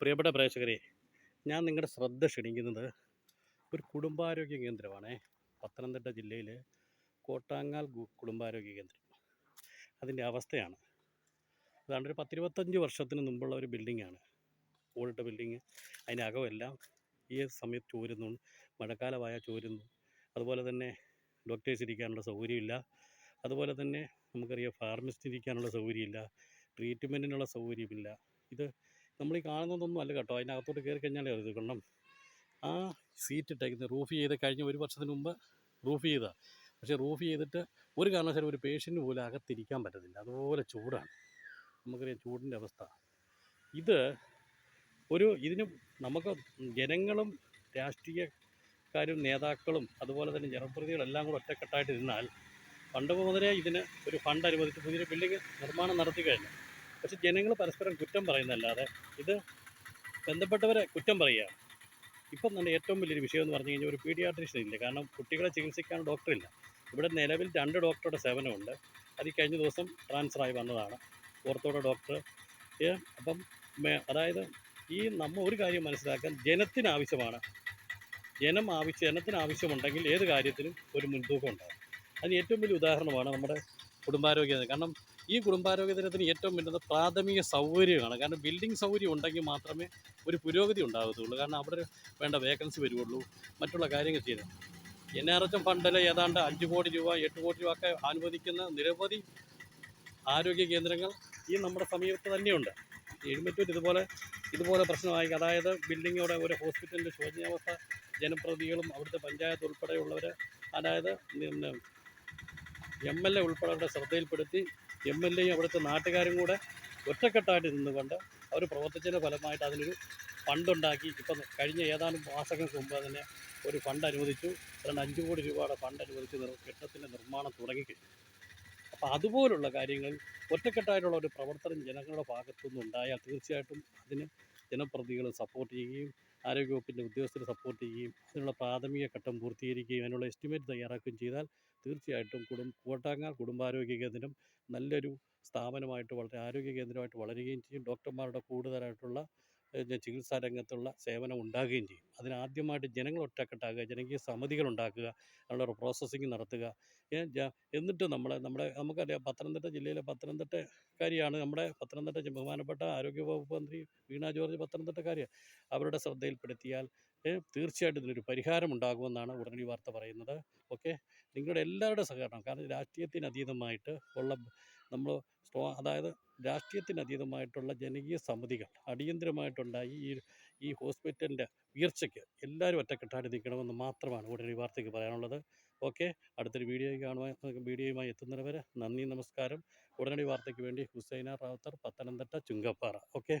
പ്രിയപ്പെട്ട പ്രേക്ഷകരെ ഞാൻ നിങ്ങളുടെ ശ്രദ്ധ ക്ഷണിക്കുന്നത് ഒരു കുടുംബാരോഗ്യ കേന്ദ്രമാണേ. പത്തനംതിട്ട ജില്ലയിൽ കോട്ടാങ്ങാൽ കുടുംബാരോഗ്യ കേന്ദ്രം. അതിന്റെ അവസ്ഥയാണ്. അതാണ്ട് ഒരു പത്തിരുപത്തഞ്ച് വർഷത്തിന് മുമ്പുള്ള ഒരു ബിൽഡിങ്ങാണ്. Old building. അതിനകമെല്ലാം ഈ സമയത്ത് ചോരുന്നു മഴക്കാലമായ ചോരുന്നു. അതുപോലെ തന്നെ ഡോക്ടേഴ്സ് ഇരിക്കാനുള്ള സൗകര്യമില്ല. അതുപോലെ തന്നെ നമുക്കറിയാം ഫാർമസിസ്റ്റ് ഇരിക്കാനുള്ള സൗകര്യമില്ല. ട്രീറ്റ്മെന്റിനുള്ള സൗകര്യമില്ല. ഇത് നമ്മൾ ഈ കാണുന്നതൊന്നും അല്ല കേട്ടോ. അതിനകത്തോട്ട് കയറി കഴിഞ്ഞാലേ അറിയത് കാരണം ആ സീറ്റ് ഇട്ടേക്കുന്നത് റൂഫ് ചെയ്ത് കഴിഞ്ഞ ഒരു വർഷത്തിന് മുമ്പ് റൂഫ് ചെയ്താ. പക്ഷേ റൂഫ് ചെയ്തിട്ട് ഒരു കാരണവശാലും ഒരു പേഷ്യന്റ് പോലും അകത്തിരിക്കാൻ പറ്റത്തില്ല. അതുപോലെ ചൂടാണ്. നമുക്കറിയാം ചൂടിന്റെ അവസ്ഥ. ഇത് ഒരു ഇതിന് നമുക്ക് ജനങ്ങളും രാഷ്ട്രീയക്കാരും നേതാക്കളും അതുപോലെ തന്നെ ജനപ്രതിനിധികളെല്ലാം കൂടെ ഒറ്റക്കെട്ടായിട്ട് ഇരുന്നാൽ പണ്ട് മുതലേ ഇതിന് ഒരു ഫണ്ട് അനുവദിച്ച് പുതിയ ബിൽഡിംഗ് നിർമ്മാണം നടത്തി കഴിഞ്ഞു. പക്ഷെ ജനങ്ങൾ പരസ്പരം കുറ്റം പറയുന്നതല്ലാതെ ഇത് ബന്ധപ്പെട്ടവരെ കുറ്റം പറയുകയാണ് ഇപ്പം തന്നെ ഏറ്റവും വലിയൊരു വിഷയം എന്ന് പറഞ്ഞു കഴിഞ്ഞാൽ ഒരു പീഡിയാട്രീഷ്യൻ ഇല്ല. കാരണം കുട്ടികളെ ചികിത്സിക്കാൻ ഡോക്ടറില്ല ഇവിടെ നിലവിൽ രണ്ട് ഡോക്ടറുടെ സേവനമുണ്ട്. അത് കഴിഞ്ഞ ദിവസം ട്രാൻസ്ഫറായി വന്നതാണ്. ഓർത്തോടെ ഡോക്ടർ അപ്പം അതായത് ഈ നമ്മൾ ഒരു കാര്യം മനസ്സിലാക്കാൻ ജനത്തിന് ആവശ്യമാണ്. ജനം ആവശ്യം ജനത്തിന് ആവശ്യമുണ്ടെങ്കിൽ ഏത് കാര്യത്തിനും ഒരു മുൻതൂക്കം ഉണ്ടാകും അതിന് ഏറ്റവും വലിയ ഉദാഹരണമാണ് നമ്മുടെ കുടുംബാരോഗ്യ. കാരണം ഈ കുടുംബാരോഗ്യ ദിനത്തിന് ഏറ്റവും വേണ്ടത് പ്രാഥമിക സൗകര്യമാണ് കാരണം ബിൽഡിംഗ് സൗകര്യം ഉണ്ടെങ്കിൽ മാത്രമേ ഒരു പുരോഗതി ഉണ്ടാകത്തുള്ളൂ. കാരണം അവിടെ വേണ്ട വേക്കൻസി വരുള്ളൂ മറ്റുള്ള കാര്യങ്ങൾ ചെയ്യുന്നത് എൻ ആർ എച്ച് ഫണ്ടിൽ ഏതാണ്ട് അഞ്ച് കോടി രൂപ എട്ട് കോടി രൂപ ഒക്കെ അനുവദിക്കുന്ന നിരവധി ആരോഗ്യ കേന്ദ്രങ്ങൾ ഈ നമ്മുടെ സമീപത്ത് തന്നെയുണ്ട്. എഴുമറ്റൂർ ഇതുപോലെ ഇതുപോലെ പ്രശ്നമായി. അതായത് ബിൽഡിങ്ങോടെ ഒരു ഹോസ്പിറ്റലിന്റെ ശോചനീയാവസ്ഥ ജനപ്രതികളും അവിടുത്തെ പഞ്ചായത്ത് ഉൾപ്പെടെയുള്ളവർ അതായത് എം എൽ എ ഉൾപ്പെടെയുടെ ശ്രദ്ധയിൽപ്പെടുത്തി എം എൽ എയും അവിടുത്തെ നാട്ടുകാരും കൂടെ ഒറ്റക്കെട്ടായിട്ട് നിന്നുകൊണ്ട് അവർ പ്രവർത്തിച്ചതിന്റെ ഫലമായിട്ട് അതിനൊരു ഫണ്ടുണ്ടാക്കി. ഇപ്പം കഴിഞ്ഞ ഏതാനും മാസങ്ങൾക്ക് മുമ്പ് അതിനെ ഒരു ഫണ്ട് അനുവദിച്ചു. അതുകൊണ്ട് അഞ്ച് കോടി രൂപയുടെ ഫണ്ട് അനുവദിച്ച് കെട്ടത്തിന്റെ നിർമ്മാണം തുടങ്ങിക്കഴിഞ്ഞു അപ്പോൾ അതുപോലുള്ള കാര്യങ്ങൾ ഒറ്റക്കെട്ടായിട്ടുള്ള ഒരു പ്രവർത്തനം ജനങ്ങളുടെ ഭാഗത്തുനിന്ന് നിന്നുണ്ടായാൽ തീർച്ചയായിട്ടും അതിന് ജനപ്രതികൾ സപ്പോർട്ട് ചെയ്യുകയും ആരോഗ്യവകുപ്പിന്റെ ഉദ്യോഗസ്ഥർ സപ്പോർട്ട് ചെയ്യുകയും അതിനുള്ള പ്രാഥമിക ഘട്ടം പൂർത്തീകരിക്കുകയും അതിനുള്ള എസ്റ്റിമേറ്റ് തയ്യാറാക്കുകയും ചെയ്താൽ തീർച്ചയായിട്ടും കുടും കോട്ടാങ്ങാൽ കുടുംബാരോഗ്യ കേന്ദ്രം നല്ലൊരു സ്ഥാപനമായിട്ട് വളരെ ആരോഗ്യ കേന്ദ്രമായിട്ട് വളരുകയും ചെയ്യും. ഡോക്ടർമാരുടെ കൂടുതലായിട്ടുള്ള ചികിത്സാ രംഗത്തുള്ള സേവനം ഉണ്ടാകുകയും ചെയ്യും. അതിനാദ്യമായിട്ട് ജനങ്ങൾ ഒറ്റക്കെട്ടാകുക ജനകീയ സമിതികൾ ഉണ്ടാക്കുക അതിനുള്ള പ്രോസസ്സിങ് നടത്തുക. എന്നിട്ട് നമ്മൾ നമ്മുടെ നമുക്കറിയാം പത്തനംതിട്ട ജില്ലയിലെ പത്തനംതിട്ടക്കാരിയാണ് നമ്മുടെ പത്തനംതിട്ട ബഹുമാനപ്പെട്ട ആരോഗ്യ വകുപ്പ് മന്ത്രി വീണ ജോർജ് പത്തനംതിട്ടക്കാരിയാണ് അവരുടെ ശ്രദ്ധയിൽപ്പെടുത്തിയാൽ തീർച്ചയായിട്ടും ഇതിനൊരു പരിഹാരം ഉണ്ടാകുമെന്നാണ് ഉടനടി വാർത്ത പറയുന്നത്. ഓക്കെ? നിങ്ങളുടെ എല്ലാവരുടെ സഹകരണം കാരണം രാഷ്ട്രീയത്തിനതീതമായിട്ട് ഉള്ള നമ്മൾ അതായത് രാഷ്ട്രീയത്തിന് അതീതമായിട്ടുള്ള ജനകീയ സമിതികൾ അടിയന്തരമായിട്ടുണ്ടായി ഈ ഈ ഹോസ്പിറ്റലിന്റെ ഉയർച്ചയ്ക്ക് എല്ലാവരും ഒറ്റക്കെട്ടായിട്ട് നിൽക്കണമെന്ന് മാത്രമാണ് ഉടനടി വാർത്തയ്ക്ക് പറയാനുള്ളത്. ഓക്കെ അടുത്തൊരു വീഡിയോ കാണുവാൻ വീഡിയോയുമായി എത്തുന്നവരെ നന്ദി നമസ്കാരം. ഉടനടി വാർത്തയ്ക്ക് വേണ്ടി ഹുസൈന റാവുത്തർ പത്തനംതിട്ട ചുങ്കപ്പാറ. ഓക്കെ.